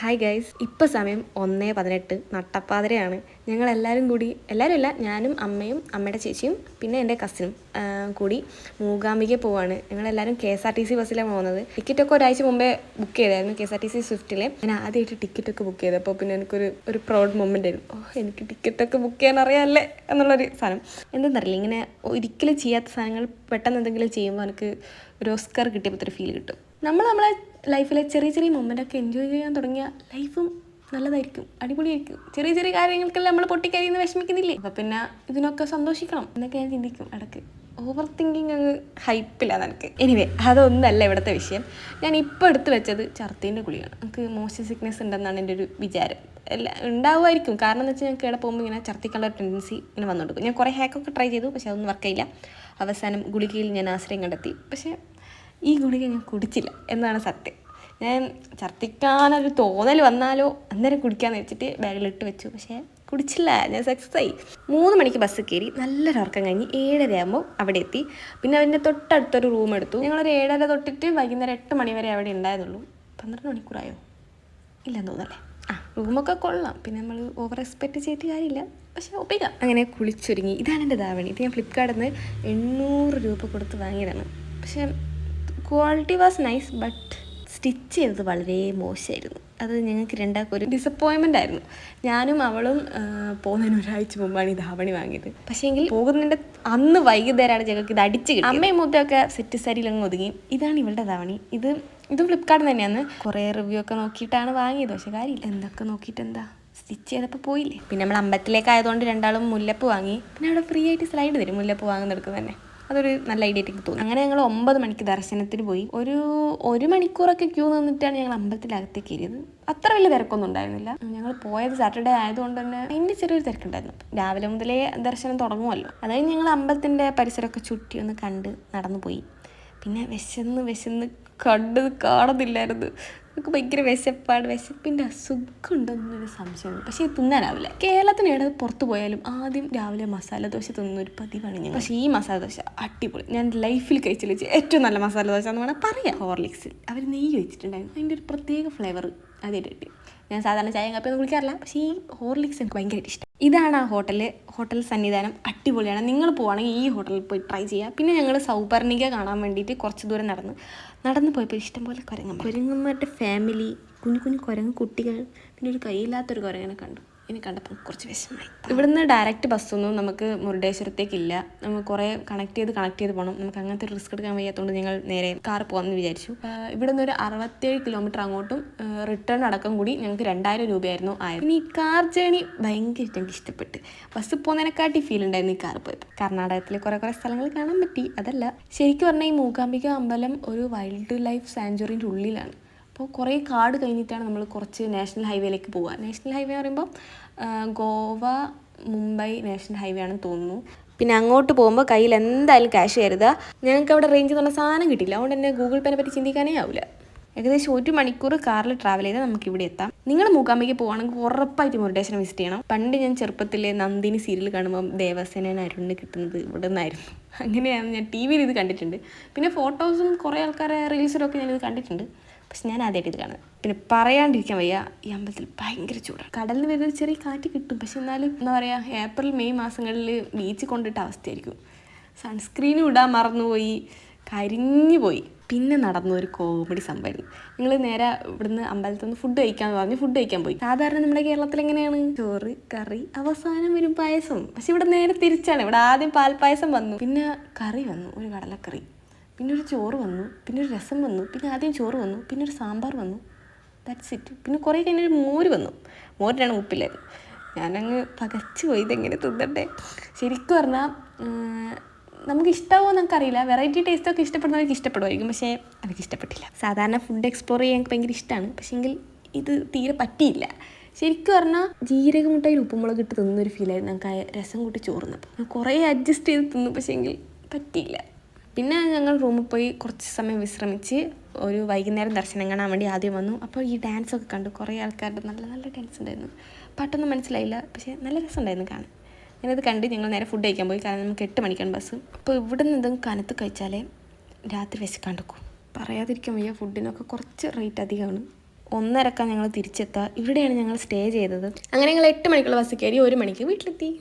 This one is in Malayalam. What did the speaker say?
ഹായ് ഗൈസ് ഇപ്പോൾ സമയം ഒന്നേ പതിനെട്ട്. നട്ടപ്പാതിരയാണ്. ഞങ്ങൾ എല്ലാവരും കൂടി എല്ലാവരും അല്ല ഞാനും അമ്മയും അമ്മയുടെ ചേച്ചിയും പിന്നെ എന്റെ കസിനും കൂടി മൂകാംബിക പോവാണ്. ഞങ്ങളെല്ലാവരും K S R T C ബസ്സിലാണ് പോകുന്നത്. ടിക്കറ്റൊക്കെ ഒരാഴ്ച മുമ്പേ ബുക്ക് ചെയ്തായിരുന്നു K S R T C സ്വിഫ്റ്റിൽ ഞാൻ ആദ്യമായിട്ട് ടിക്കറ്റൊക്കെ ബുക്ക് ചെയ്തപ്പോൾ പിന്നെ എനിക്കൊരു ഒരു പ്രൗഡ് മൊമെന്റ് ആയിരുന്നു. ഓ എനിക്ക് ടിക്കറ്റൊക്കെ ബുക്ക് ചെയ്യാൻ അറിയാമല്ലേ എന്നുള്ളൊരു സാധനം. എന്തെന്നറിയില്ല ഇങ്ങനെ ഒരിക്കലും ചെയ്യാത്ത സാധനങ്ങൾ പെട്ടെന്ന് എന്തെങ്കിലും ചെയ്യുമ്പോൾ എനിക്ക് ഒരു ഓസ്കർ കിട്ടിയപ്പോൾ ഒരു ഫീൽ കിട്ടും. നമ്മൾ നമ്മളെ ലൈഫിലെ ചെറിയ ചെറിയ മൊമെന്റ് ഒക്കെ എൻജോയ് ചെയ്യാൻ തുടങ്ങിയ ലൈഫും നല്ലതായിരിക്കും അടിപൊളിയായിരിക്കും. ചെറിയ ചെറിയ കാര്യങ്ങൾക്കെല്ലാം നമ്മൾ പൊട്ടിക്കരിയെന്ന് വിഷമിക്കുന്നില്ലേ? അപ്പം പിന്നെ ഇതിനൊക്കെ സന്തോഷിക്കണം എന്നൊക്കെ ഞാൻ ചിന്തിക്കും ഇടയ്ക്ക്. ഓവർ തിങ്കിങ് അങ്ങ് ഹൈപ്പില്ല നിനക്ക്. എനിവേ അതൊന്നല്ല ഇവിടുത്തെ വിഷയം. ഞാൻ ഇപ്പോൾ എടുത്തു വെച്ചത് ഛർദീന്റെ ഗുളിയാണ് നമുക്ക് മോശം സിക്നെസ് ഉണ്ടെന്നാണ് എന്റെ ഒരു വിചാരം. എല്ലാം ഉണ്ടാവുമായിരിക്കും. കാരണം എന്ന് വെച്ചാൽ ഞങ്ങൾക്ക് ഇവിടെ പോകുമ്പോൾ ഇങ്ങനെ ഛർദ്ദിക്കാനുള്ള ടെൻഡൻസി ഇങ്ങനെ വന്നു കൊടുക്കും ഞാൻ കുറേ ഹാക്കൊക്കെ ട്രൈ ചെയ്തു പക്ഷേ അതൊന്നും വർക്കായില്ല അവസാനം ഗുളികയിൽ ഞാൻ ആശ്രയം കണ്ടെത്തി. പക്ഷേ ഈ ഗുളിക ഞാൻ കുടിച്ചില്ല എന്നാണ് സത്യം. ഞാൻ ഛർദ്ദിക്കാനൊരു തോന്നൽ വന്നാലോ അന്നേരം കുടിക്കാന്ന് വെച്ചിട്ട് ബാഗിലിട്ട് വെച്ചു. പക്ഷേ കുടിച്ചില്ല. ഞാൻ സക്സസ് ആയി. മൂന്ന് മണിക്ക് ബസ് കയറി നല്ലൊരു ഉറക്കം കഴിഞ്ഞ് ഏഴര ആകുമ്പോൾ അവിടെ എത്തി. പിന്നെ അതിന്റെ തൊട്ടടുത്തൊരു റൂം എടുത്തു. ഞങ്ങളൊരു ഏഴര തൊട്ടിട്ട് വൈകുന്നേരം എട്ട് മണി വരെ അവിടെ ഉണ്ടായിരുന്നുള്ളൂ. പന്ത്രണ്ട് മണിക്കൂറായോ? ഇല്ലെന്ന് തോന്നല്ലേ ആ റൂമൊക്കെ കൊള്ളാം. പിന്നെ നമ്മൾ ഓവർ എക്സ്പെക്റ്റ് ചെയ്തിട്ട് കാര്യമില്ല. പക്ഷേ ഒപ്പിക്കാം അങ്ങനെ കുളിച്ചൊരുങ്ങി. ഇതാണ് എന്റെ ധാവണി. ഇത് ഞാൻ ഫ്ലിപ്കാർട്ടിൽ നിന്ന് എണ്ണൂറ് രൂപ കൊടുത്ത് വാങ്ങിയതാണ്. പക്ഷേ quality was nice but stitch ചെയ്തത് വളരെ മോശമായിരുന്നു. അത് ഞങ്ങൾക്ക് രണ്ടാൾക്കും ഒരു ഡിസപ്പോയിൻമെന്റ് ആയിരുന്നു. ഞാനും അവളും പോകുന്നതിന് ഒരാഴ്ച മുമ്പാണ് ഈ ധാവണി വാങ്ങിയത്. പക്ഷേ എങ്കിൽ പോകുന്നതിന്റെ അന്ന് വൈകുന്നേരമാണ് ഞങ്ങൾക്ക് ഇത് അടിച്ച് കിട്ടി അമ്മയും മുത്തൊക്കെ സെറ്റ് സാരിയിൽ അങ്ങ് ഒതുങ്ങി. ഇതാണ് ഇവളുടെ ധാവണി. ഇത് ഇത് ഫ്ലിപ്കാർട്ടിൽ തന്നെയാണ്. കുറേ റിവ്യൂ ഒക്കെ നോക്കിയിട്ടാണ് വാങ്ങിയത്. പക്ഷേ കാര്യമില്ല. എന്തൊക്കെ നോക്കിയിട്ട് എന്താ? സ്റ്റിച്ച് ചെയ്തപ്പോൾ പോയില്ലേ. പിന്നെ നമ്മൾ അമ്പലത്തിലേക്ക് ആയതുകൊണ്ട് രണ്ടാളും മുല്ലപ്പ് വാങ്ങി. പിന്നെ അവിടെ ഫ്രീ ആയിട്ട് സ്ലൈഡ് തരും. മുല്ലപ്പ് വാങ്ങുന്നെടുക്കും തന്നെ. അതൊരു നല്ല ഐഡിയ ആയിട്ട് തോന്നി. അങ്ങനെ ഞങ്ങൾ ഒമ്പത് മണിക്ക് ദർശനത്തിന് പോയി. ഒരു ഒരു മണിക്കൂറൊക്കെ ക്യൂ നിന്നിട്ടാണ് ഞങ്ങൾ അമ്പലത്തിലകത്തേക്ക് കയറിയത്. അത്ര വലിയ തിരക്കൊന്നും ഉണ്ടായിരുന്നില്ല. ഞങ്ങൾ പോയത് സാറ്റർഡേ ആയതുകൊണ്ട് തന്നെ അതിന്റെ ചെറിയൊരു തിരക്കുണ്ടായിരുന്നു. രാവിലെ മുതലേ ദർശനം തുടങ്ങുമല്ലോ. അതായത് ഞങ്ങൾ അമ്പലത്തിന്റെ പരിസരമൊക്കെ ചുറ്റി ഒന്ന് കണ്ട് നടന്നു പോയി പിന്നെ വിശന്ന് വിശന്ന് കണ്ടത് കാണുന്നില്ലായിരുന്നു. നമുക്ക് ഭയങ്കര വിശപ്പാട് വിശപ്പിന്റെ അസുഖം ഉണ്ടെന്നൊരു സംശയമുണ്ട് പക്ഷേ ഇത് തിന്നാനാവില്ല. കേരളത്തിന് ഇടത് പുറത്ത് പോയാലും ആദ്യം രാവിലെ മസാല ദോശ തിന്നൊരു പതിവാണ് ഞാൻ പക്ഷേ ഈ മസാല ദോശ അടിപൊളി. ഞാൻ ലൈഫിൽ കഴിച്ചില്ല. ഏറ്റവും നല്ല മസാല ദോശ എന്ന് വേണമെങ്കിൽ പറയാം ഹോർലിക്സിൽ. അവർ നെയ്യ് വെച്ചിട്ടുണ്ടായിരുന്നു അതിന്റെ ഒരു പ്രത്യേക ഫ്ലേവർ അതായിട്ട് കിട്ടി. ഞാൻ സാധാരണ ചായ കാപ്പിയൊന്നും കുളിക്കാറില്ല പക്ഷേ ഈ ഹോർലിക്സ് എനിക്ക് ഭയങ്കരമായിട്ട് ഇഷ്ടം. ഇതാണ് ആ ഹോട്ടൽ ഹോട്ടൽ സന്നിധാനം. അടിപൊളിയാണ്. നിങ്ങൾ പോവുകയാണെങ്കിൽ ഈ ഹോട്ടലിൽ പോയി ട്രൈ ചെയ്യുക. പിന്നെ ഞങ്ങൾ സൗപർണിക കാണാൻ വേണ്ടിയിട്ട് കുറച്ച് ദൂരം നടന്ന്. നടന്ന് പോയപ്പോൾ ഇഷ്ടംപോലെ കുരങ്ങന്മാർ കുരങ്ങന്മാരുടെ ഫാമിലി കുഞ്ഞു കുഞ്ഞു കുരങ്ങ് കുട്ടികൾ പിന്നെ ഒരു കൈയില്ലാത്തൊരു കുരങ്ങനെ കണ്ടു. ഇനി കണ്ടപ്പോൾ കുറച്ച് വിഷമമായി. ഇവിടുന്ന് ഡയറക്റ്റ് ബസ്സൊന്നും നമുക്ക് മുരുടേശ്വരത്തേക്കില്ല. നമുക്ക് കുറേ കണക്ട് ചെയ്ത് കണക്ട് ചെയ്ത് പോകണം നമുക്ക് അങ്ങനത്തെ ഒരു റിസ്ക് എടുക്കാൻ വയ്യാത്തതുകൊണ്ട് ഞങ്ങൾ നേരെ കാർ പോകാമെന്ന് വിചാരിച്ചു. ഇവിടുന്ന് ഒരു അറുപത്തേഴ് കിലോമീറ്റർ അങ്ങോട്ടും റിട്ടേൺ അടക്കം കൂടി ഞങ്ങൾക്ക് രണ്ടായിരം രൂപയായിരുന്നു ആയത്. ഇനി കാർ ജേണി ഭയങ്കരമായിട്ട് എനിക്ക് ഇഷ്ടപ്പെട്ട്. ബസ് പോകുന്നതിനെക്കാട്ടി ഫീൽ ഉണ്ടായിരുന്നു ഈ കാർ പോയപ്പോൾ കർണാടകത്തിലെ കുറേ കുറേ സ്ഥലങ്ങൾ കാണാൻ പറ്റി. അതല്ല ശരിക്കും പറഞ്ഞാൽ ഈ മൂകാംബിക അമ്പലം ഒരു വൈൽഡ് ലൈഫ് സാഞ്ചുറിന്റെ ഉള്ളിലാണ്. അപ്പോൾ കുറേ കാട് കഴിഞ്ഞിട്ടാണ് നമ്മൾ കുറച്ച് നാഷണൽ ഹൈവേയിലേക്ക് പോവുക. നാഷണൽ ഹൈവേ എന്ന് പറയുമ്പോൾ ഗോവ മുംബൈ നാഷണൽ ഹൈവേ ആണെന്ന് തോന്നുന്നു. പിന്നെ അങ്ങോട്ട് പോകുമ്പോൾ കയ്യിൽ എന്തായാലും ക്യാഷ് കരുതുക ഞങ്ങൾക്ക് അവിടെ റേഞ്ച് എന്നുള്ള സാധനം കിട്ടില്ല അതുകൊണ്ട് തന്നെ ഗൂഗിൾ പേനെ പറ്റി ചിന്തിക്കാനേ ആവില്ല ഏകദേശം ഒരു മണിക്കൂർ കാറിൽ ട്രാവൽ ചെയ്താൽ നമുക്ക് ഇവിടെ എത്താം. നിങ്ങൾ മൂകാംബിക്ക് പോകുകയാണെങ്കിൽ ഉറപ്പായിട്ട് മുരുടേശ്വരം വിസിറ്റ് ചെയ്യണം. പണ്ട് ഞാൻ ചെറുപ്പത്തിലെ നന്ദിനി സീരിയൽ കാണുമ്പോൾ ദേവസേനൻ അരുണ് കിട്ടുന്നത് ഇവിടെ നിന്നായിരുന്നു അങ്ങനെയാണ് ഞാൻ ടി വിയിൽ ഇത് കണ്ടിട്ടുണ്ട്. പിന്നെ ഫോട്ടോസും കുറേ ആൾക്കാരെ റീൽസിലൊക്കെ ഞാനിത് കണ്ടിട്ടുണ്ട്. പക്ഷെ ഞാൻ ആദ്യമായിട്ട് ഇത് കാണുന്നത്. പിന്നെ പറയാണ്ടിരിക്കാൻ വയ്യ ഈ അമ്പലത്തിൽ ഭയങ്കര ചൂടാണ്. കടലിൽ വരുന്ന ചെറിയ കാറ്റ് കിട്ടും പക്ഷെ എന്നാലും എന്താ പറയുക ഏപ്രിൽ മെയ് മാസങ്ങളിൽ ബീച്ചിൽ കൊണ്ടിട്ട അവസ്ഥയായിരിക്കും. സൺസ്ക്രീനും ഇടാൻ മറന്നുപോയി കരിഞ്ഞു പോയി. പിന്നെ നടന്ന ഒരു കോമഡി സംഭവമായിരുന്നു. നിങ്ങൾ നേരെ ഇവിടുന്ന് അമ്പലത്തിൽ നിന്ന് ഫുഡ് കഴിക്കാമെന്ന് പറഞ്ഞ് ഫുഡ് കഴിക്കാൻ പോയി. സാധാരണ നമ്മുടെ കേരളത്തിൽ എങ്ങനെയാണ്? ചോറ് കറി അവസാനം ഒരു പായസം. പക്ഷെ ഇവിടെ നേരെ തിരിച്ചാണ്. ഇവിടെ ആദ്യം പാൽപ്പായസം വന്നു. പിന്നെ കറി വന്നു ഒരു കടലക്കറി. പിന്നെ ഒരു ചോറ് വന്നു പിന്നെ ഒരു രസം വന്നു പിന്നെ ആദ്യം ചോറ് വന്നു പിന്നെ ഒരു സാമ്പാർ വന്നു. ദാറ്റ്സ് ഇറ്റ് പിന്നെ കുറേ കഴിഞ്ഞൊരു മോര് വന്നു. മോരിനാണ് ഉപ്പില്ലായിരുന്നു ഞാനങ്ങ് പകച്ചു പോയി ഇതെങ്ങനെ തിന്നണ്ടേ? ശരിക്കും പറഞ്ഞാൽ നമുക്ക് ഇഷ്ടമാവോ നമുക്കറിയില്ല. വെറൈറ്റി ടേസ്റ്റ് ഒക്കെ ഇഷ്ടപ്പെടുന്നവർക്ക് ഇഷ്ടപ്പെടുമായിരിക്കും. പക്ഷേ എനിക്ക് ഇഷ്ടപ്പെട്ടില്ല. സാധാരണ ഫുഡ് എക്സ്പ്ലോർ ചെയ്യാൻ എനിക്ക് ഭയങ്കര ഇഷ്ടമാണ് പക്ഷേങ്കിൽ ഇത് തീരെ പറ്റിയില്ല. ശരിക്കും പറഞ്ഞാൽ ജീരകമുട്ടയിൽ ഉപ്പുമുളക് ഇട്ട് തിന്നൊരു ഫീലായിരുന്നു നമുക്ക് രസം കൂട്ടി ചോറുന്നപ്പോൾ കുറേ അഡ്ജസ്റ്റ് ചെയ്ത് തിന്നു. പക്ഷേങ്കിൽ പറ്റിയില്ല. പിന്നെ ഞങ്ങൾ റൂമിൽ പോയി കുറച്ച് സമയം വിശ്രമിച്ച് ഒരു വൈകുന്നേരം ദർശനം കാണാൻ വേണ്ടി ആദ്യം വന്നു. അപ്പോൾ ഈ ഡാൻസ് ഒക്കെ കണ്ടു. കുറേ ആൾക്കാരുടെ നല്ല നല്ല ഡാൻസ് ഉണ്ടായിരുന്നു. പാട്ടൊന്നും മനസ്സിലായില്ല. പക്ഷേ നല്ല രസമുണ്ടായിരുന്നു കാണാൻ. ഞാനത് കണ്ട് ഞങ്ങൾ നേരെ ഫുഡ് കഴിക്കാൻ പോയി. കാരണം നമുക്ക് എട്ട് മണിക്കാണ് ബസ് അപ്പോൾ ഇവിടെ നിന്ന് എന്തെങ്കിലും കനത്ത് കഴിച്ചാലേ രാത്രി വിശക്കാണ്ടിരിക്കും പറയാതിരിക്കാൻ വയ്യ. ഫുഡിനൊക്കെ കുറച്ച് റേറ്റ് അധികമാണ്. ഒന്നരക്കാൻ ഞങ്ങൾ തിരിച്ചെത്തുക. ഇവിടെയാണ് ഞങ്ങൾ സ്റ്റേ ചെയ്തത്. അങ്ങനെ ഞങ്ങൾ എട്ട് മണിക്കുള്ള ബസ് കയറി ഒരു മണിക്ക് വീട്ടിലെത്തി.